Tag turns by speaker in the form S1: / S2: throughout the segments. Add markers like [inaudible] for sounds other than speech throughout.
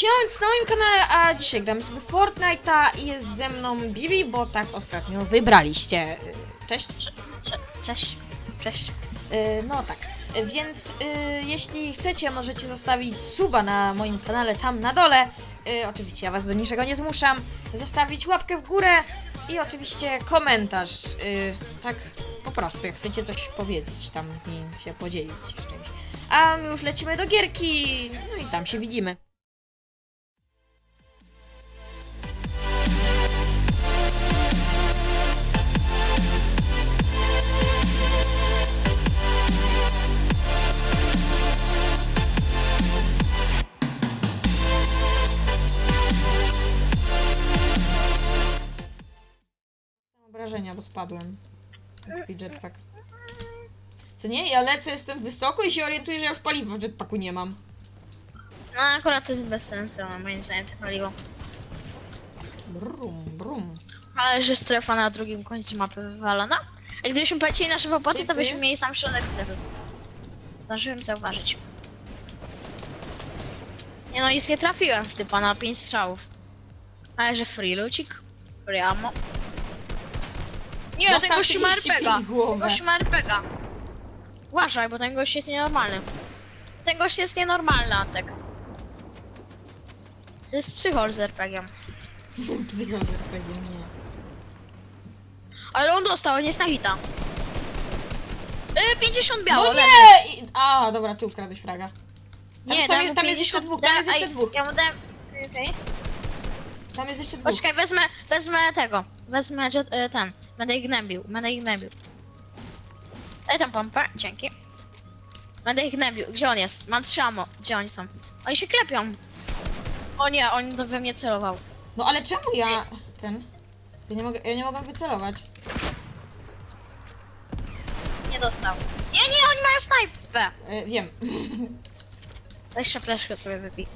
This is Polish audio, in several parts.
S1: Siąc na moim kanale, a dzisiaj gramy sobie Fortnite'a i jest ze mną Bibi, bo tak ostatnio wybraliście. Y, Cześć.
S2: Cze- Cześć. Cześć.
S1: Y, No tak, więc y, jeśli chcecie, możecie zostawić suba na moim kanale tam na dole. Oczywiście ja was do niczego nie zmuszam. Zostawić łapkę w górę i oczywiście komentarz. Tak po prostu, jak chcecie coś powiedzieć, tam i się podzielić z czymś. A my już lecimy do gierki, no i tam się widzimy. Obrażenia, bo spadłem. Taki jetpack. Co nie? Ja lecę, jestem wysoko i się orientuję, że ja już paliwa w jetpacku nie mam.
S2: No akurat to jest bez sensu, no, moim zdaniem to paliwo.
S1: Brum, brum.
S2: Ale że strefa na drugim końcu mapy wywalona. A gdybyśmy polecieli na szybą to byśmy mieli sam środek strefy. Zdążyłem zauważyć. Nie no, nic nie trafiłem w typa na 5 strzałów. Ale że free lucik? Free ammo. Nie, ten gościu ma
S1: 35
S2: RPGa.
S1: głowę.
S2: Ten gościu ma RPGa. Uważaj, bo ten gość jest nienormalny. Ten gość jest nienormalny, Antek. To jest psychol z RPG-iem. [laughs]
S1: Psychol z RPG, nie.
S2: Ale on dostał, nie jest na hita. Yy, 50 biało,
S1: No nie! I- A, dobra, ty ukradłeś fraga. Tam,
S2: Nie,
S1: są,
S2: dam mu
S1: tam jest
S2: 50
S1: jeszcze dwóch, tam jest jeszcze
S2: aj,
S1: dwóch.
S2: Ja mu dałem... Okej.
S1: Tam jest jeszcze dwóch.
S2: Poczekaj, wezmę, wezmę tego. Wezmę jet, e, ten. Będę ich gnębił, będę ich gnębił. Daj tam pompę, dzięki. Będę ich gnębił. Gdzie on jest? Mam trzy ammo. Gdzie oni są? Oni się klepią. O nie, on to we mnie celował.
S1: No ale czemu ja... Ten... Ja nie mogę, ja nie mogę wycelować.
S2: Nie dostał. Nie, nie, oni mają snajpę.
S1: E, wiem. [laughs]
S2: Weź szafleszkę sobie wypij.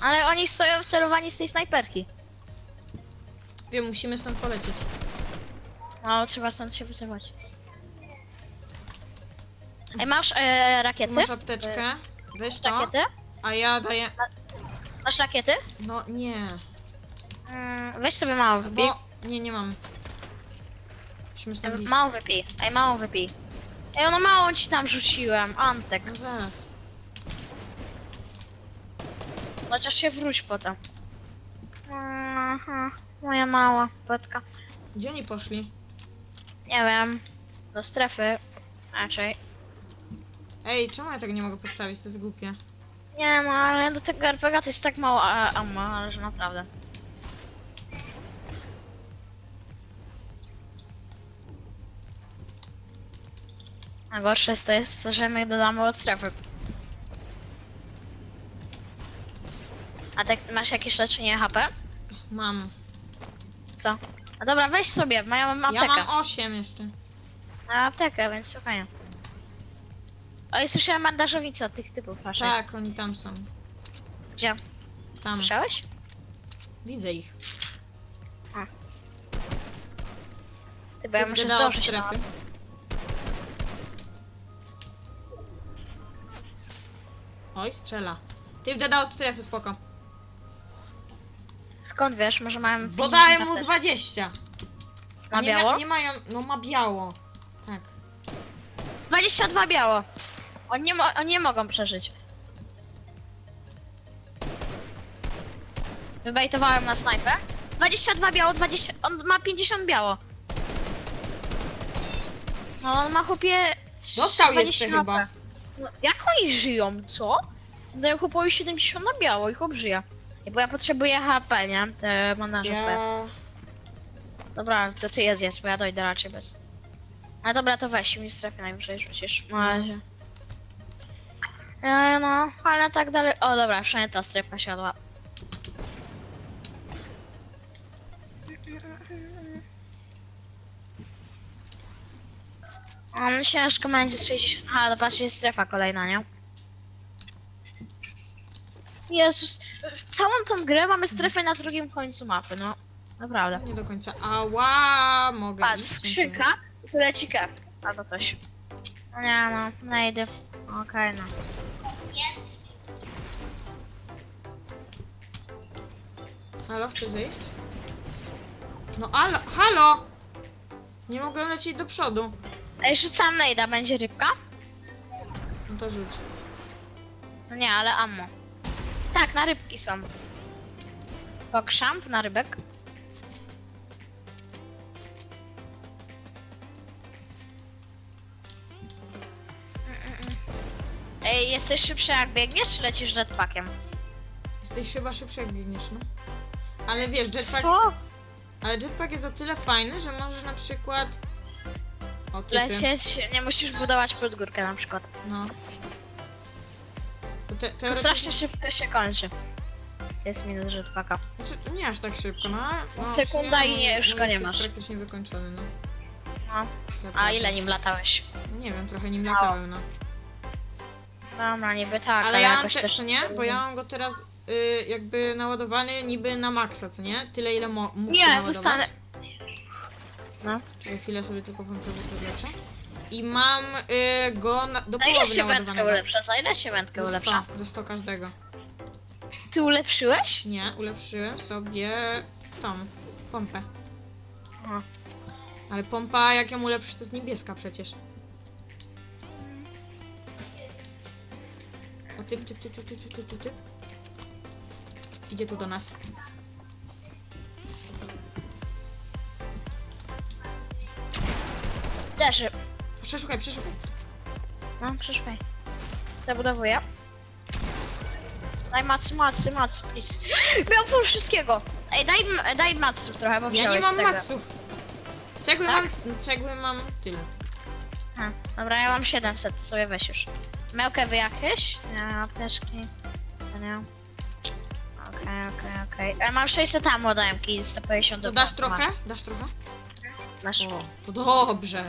S2: Ale oni stoją wcelowani z tej snajperki.
S1: Wiem, musimy stąd polecieć.
S2: No, trzeba stąd się wycofać. Ej, masz e, rakiety?
S1: Masz apteczkę. Weź to.
S2: Rakiety?
S1: A ja daję...
S2: Masz rakiety?
S1: No nie.
S2: Mm, weź sobie małą wypij.
S1: Bo... Nie, nie mam. Musimy stąd iść.
S2: Małą wypij. Ej, małą wypij. Ej, no małą ci tam rzuciłem, Antek.
S1: No zaraz.
S2: Chociaż się wróć potem. Aha, moja mała petka.
S1: Gdzie oni poszli?
S2: Nie wiem. Do strefy. Raczej.
S1: Ej, czemu ja tego nie mogę postawić? To jest głupie.
S2: Nie no, ale do tego RPG to jest tak mało a- ammo, ale że naprawdę. Najgorsze jest to jest, że my dodamy od strefy. A tak masz jakieś leczenie HP?
S1: Mam.
S2: Co? A dobra, weź sobie, mam
S1: Ja
S2: aptekę.
S1: mam 8 jeszcze.
S2: Mam aptekę, więc spokojnie. O, i słyszałem bandażowicę od tych typów waszych.
S1: Tak, oni tam są.
S2: Gdzie?
S1: Tam.
S2: Słyszałeś?
S1: Widzę ich.
S2: Ty, bo ja muszę zdążyć na...
S1: Oj, strzela. Ty wdada od strefy, spoko.
S2: Skąd wiesz? Może mają...
S1: Bo dałem mu 20.
S2: Ma
S1: nie,
S2: biało?
S1: nie mają, no ma biało. Tak.
S2: 22 biało. Oni nie, mo- oni nie mogą przeżyć. Wybajtowałem na snajpę. 22 biało, 20... On ma 50 biało. No on ma chłopie...
S1: Dostał
S2: 20
S1: jeszcze chyba.
S2: No, jak oni żyją, co? Dają chłopowi 70 na biało i chłop żyje. Bo ja potrzebuję HP, nie? Te bandaże ja...
S1: Ja...
S2: Dobra, to ty je zjedz, bo ja dojdę raczej bez. A dobra, to weź mi strefę najwyżej rzucisz. Na razie. E, no, ale tak dalej. O dobra, przynajmniej ta strefa siadła. O, no ciężko będzie z 60. A, zobaczcie, jest strefa kolejna, nie? Jezus, całą tą grę mamy strefę na drugim końcu mapy, no. Naprawdę.
S1: Nie do końca. Ała, mogę
S2: Patrz,
S1: iść?
S2: skrzynka, tu leci krew. Albo coś. No nie no, najdę. Okej no.
S1: Halo, chcę zejść? No alo, halo! Nie mogę lecieć do przodu.
S2: Ej, rzucam najda, będzie rybka?
S1: No to rzuć.
S2: No nie, ale ammo. Tak, na rybki są. Pokrzamp na rybek. Ej, jesteś szybszy jak biegniesz, czy lecisz jetpackiem?
S1: Jesteś chyba szybszy jak biegniesz, no. Ale wiesz, jetpack,
S2: Co?
S1: ale jetpack jest o tyle fajny, że możesz na przykład... O, typy.
S2: Lecieć, nie musisz budować pod górkę na przykład.
S1: No. Te, teoretycznie...
S2: strasznie szybko się kończy. Jest minut jetpacka.
S1: Znaczy, nie aż tak szybko, no ale... No,
S2: Sekunda i nie, już go nie
S1: jest
S2: masz.
S1: praktycznie wykończony, no.
S2: No.
S1: Naprawdę.
S2: A ile nim latałeś?
S1: Nie wiem, trochę nim latałem, no.
S2: Dobra, niby tak,
S1: Ale ja mam
S2: jakoś
S1: te,
S2: też...
S1: nie? Bo ja mam go teraz y, jakby naładowany niby na maksa, co nie? Tyle ile mo mógł się
S2: Nie,
S1: naładować.
S2: dostanę... No.
S1: Chwilę sobie tylko włączę podleczę. I mam y, go na, do
S2: Za ile
S1: połowy
S2: się wędkę
S1: naładowanego.
S2: ulepsza? Za ile się wędkę
S1: Do
S2: ulepsza?
S1: 100, do 100 każdego.
S2: Ty ulepszyłeś?
S1: Nie, ulepszyłem sobie tą pompę.
S2: Aha.
S1: Ale pompa, jak ją ulepszysz, to jest niebieska przecież. O typ, typ, typ, typ, typ, typ, typ, typ. Idzie tu do nas.
S2: Leży.
S1: Przeszukaj, przeszukaj.
S2: No, przyszłej. Zabudowuję. Daj macy, macy, macy, please. [gasps] Miał full wszystkiego. Ej, daj, daj maców trochę, bo
S1: Ja nie
S2: wziąłeś
S1: mam
S2: cegłę.
S1: maców. Cegły
S2: Tak?
S1: mam, cegły mam tyle.
S2: A, dobra, ja mam 700, sobie weź już. Mełkę wy jakieś? Nie, apteczki. Co nie? Okej, okej, okej. Ale mam 600 ammo do MK, 150
S1: To
S2: do
S1: dasz trochę? Dasz trochę?
S2: Masz.
S1: O, to dobrze.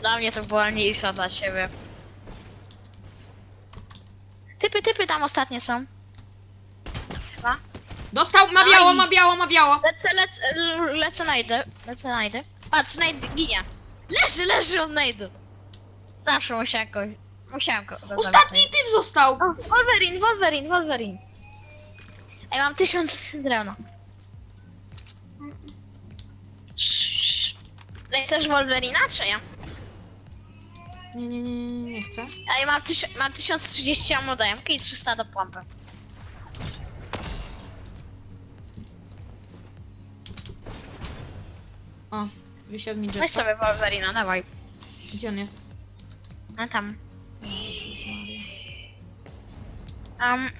S2: Dla mnie to była mniejsza dla ciebie. Typy, typy tam ostatnie są.
S1: Dostał, ma biało, ma biało, ma biało.
S2: Lecę, lecę, lecę najdę, lecę najdę. Patrz, najd ginie. Leży, leży od najdu. Zawsze musiałem jakoś, musiałem go zabrać.
S1: Ostatni typ został.
S2: O, Wolverine, Wolverine, Wolverine. Ej, mam tysiąc drewna. Ej, chcesz Wolverina, czy nie?
S1: Nie, nie, nie, nie, nie chcę.
S2: Ej, mam, tyś mam 1030 ammo do MK i 300 do pompy.
S1: O, wysiadł mi
S2: Weź
S1: jetpack.
S2: sobie Wolverina, dawaj.
S1: Gdzie on jest?
S2: No tam.
S1: Jezus Maria.
S2: Um, mm,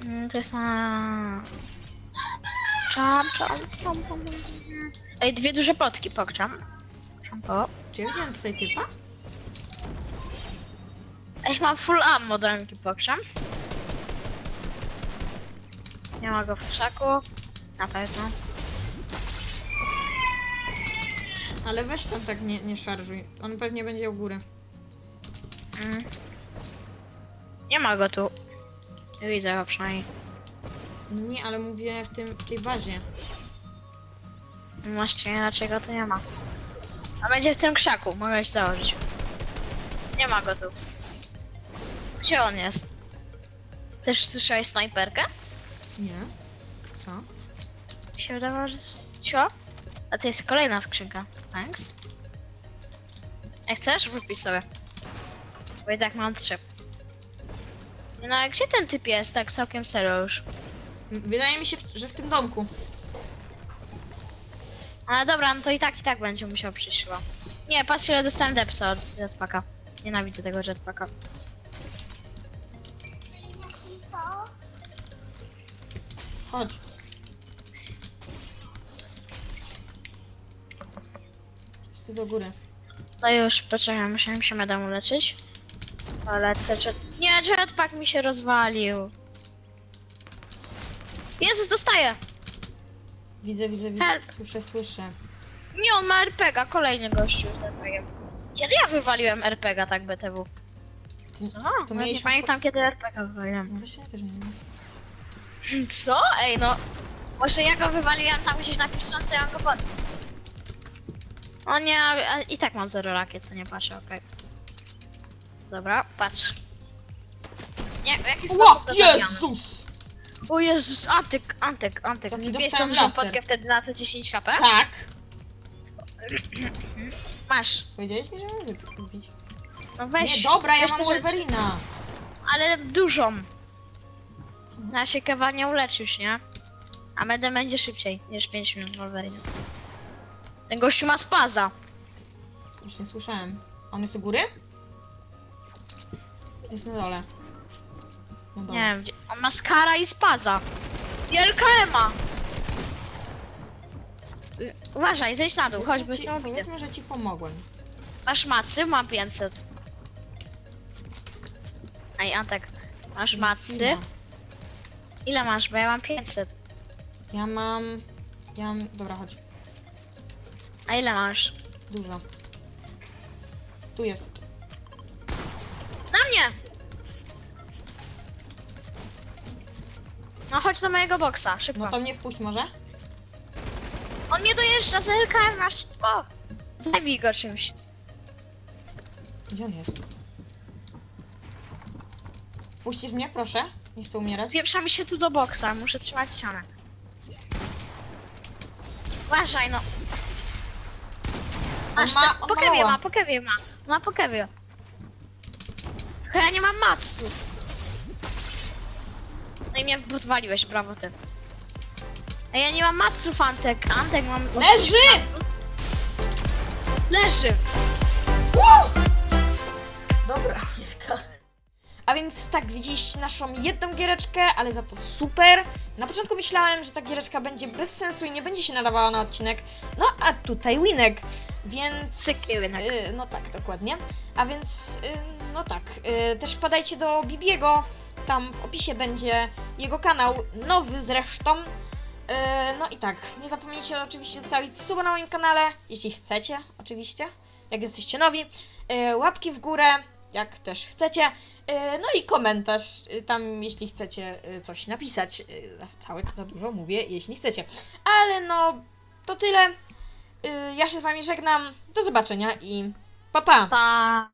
S2: mm, mm, to jest na... Czam, czam, czam, czam. Ej, dwie duże potki, pokczam. Szampo.
S1: Czy ja widziałem tutaj typa?
S2: Ej, mam full ammo do MK pokrzam. Nie ma go w krzaku. Na pewno.
S1: Ale weź tam tak nie, nie szarżuj. On pewnie będzie u góry.
S2: Mm. Nie ma go tu. Nie widzę go przynajmniej.
S1: No nie, ale mówię w, tym, w tej bazie.
S2: Właściwie dlaczego to nie ma. A będzie w tym krzaku, mogę się założyć. Nie ma go tu. Gdzie on jest? Też słyszałeś snajperkę?
S1: Nie. Co?
S2: Mi się wydawało, że... Cio? A to jest kolejna skrzynka. Thanks. Jak chcesz? Wypij sobie. Bo i tak mam trzy. No a gdzie ten typ jest? Tak całkiem serio już.
S1: Wydaje mi się, że w tym domku.
S2: Ale dobra, no to i tak, i tak będzie musiał przyjść chyba. Nie, patrz ile dostałem depsa od jetpacka. Nienawidzę tego jetpacka.
S1: Chodź. Tu do góry.
S2: No już, poczekaj, musiałem się medem uleczyć. O, lecę, jet... Nie, jetpack mi się rozwalił. Jezus, dostaję!
S1: Widzę, widzę, widzę.
S2: Help.
S1: Słyszę, słyszę.
S2: Nie, on ma RPG, kolejny gościu z RPG-iem. Kiedy ja wywaliłem RPG tak BTW? Co?
S1: To
S2: Nawet nie
S1: mieliśmy
S2: pamiętam kiedy RPG wywaliłem.
S1: No właśnie ja też nie wiem. [laughs]
S2: Co? Ej no. Może ja go wywaliłem tam gdzieś na piszące, ja go podniósł. O nie, a- i tak mam zero rakiet, to nie patrzę, okej. Dobra, patrz. Nie, w jaki
S1: Ła,
S2: sposób to?
S1: Jezus!
S2: O Jezus, Antek, Antek, Antek. Wbijesz
S1: dostałem
S2: tą
S1: laser.
S2: potkę wtedy na te 10 HP?
S1: Tak.
S2: Masz.
S1: Powiedziałeś mi, że mam wy- wybić.
S2: No weź.
S1: Nie, dobra, ja
S2: weź
S1: mam. Wolverina.
S2: Ale dużą. Na się kawa nie uleczysz, nie? A Mede będzie szybciej niż 5 minut Wolverine. Ten gościu ma spaza.
S1: Już nie słyszałem. On jest u góry? Jest na dole. Dole.
S2: Nie wiem, gdzie- on ma skara i spaza. Wielka Ema! Y, Uważaj, zejdź na dół,
S1: Powiedzmy ci,
S2: jestem obity.
S1: powiedzmy, że ci pomogłem.
S2: Masz macy? Mam 500. Ej, Antek, masz macy?
S1: Ma.
S2: Ile masz? Bo ja mam 500.
S1: Ja mam... Ja mam... Dobra, chodź.
S2: A ile masz?
S1: Dużo. Tu jest.
S2: No chodź do mojego boksa, szybko.
S1: No to mnie wpuść może?
S2: On nie dojeżdża z LKM, masz szybko! Zajmij go czymś.
S1: Gdzie on jest? Puścisz mnie, proszę? Nie chcę umierać.
S2: Wieprza mi się tu do boksa, muszę trzymać ścianę. Uważaj no. Masz,
S1: ma-
S2: ten-
S1: on ma
S2: pokewie
S1: mała.
S2: ma, pokewie ma. Ma pokewie. Tylko ja nie mam matsów. No i mnie podwaliłeś, brawo ty. A ja nie mam matsów, Antek. Antek mam...
S1: Leży!
S2: matsów. Leży!
S1: Dobra, [laughs] Mirka. A więc tak, widzieliście naszą jedną giereczkę, ale za to super. Na początku myślałem, że ta giereczka będzie bez sensu i nie będzie się nadawała na odcinek. No a tutaj winek. Więc.
S2: Syki winek.
S1: y, no tak, dokładnie. A więc, y, no tak. Y, też wpadajcie do Bibiego. Tam w opisie będzie jego kanał, nowy zresztą. Y, no i tak, nie zapomnijcie oczywiście zostawić suba na moim kanale, jeśli chcecie, oczywiście, jak jesteście nowi. Y, łapki w górę, jak też chcecie. Y, No i komentarz tam, jeśli chcecie coś napisać. Y, Całe to za dużo mówię, jeśli chcecie. Ale no, to tyle. Ja się z wami żegnam. Do zobaczenia i pa pa!
S2: Pa!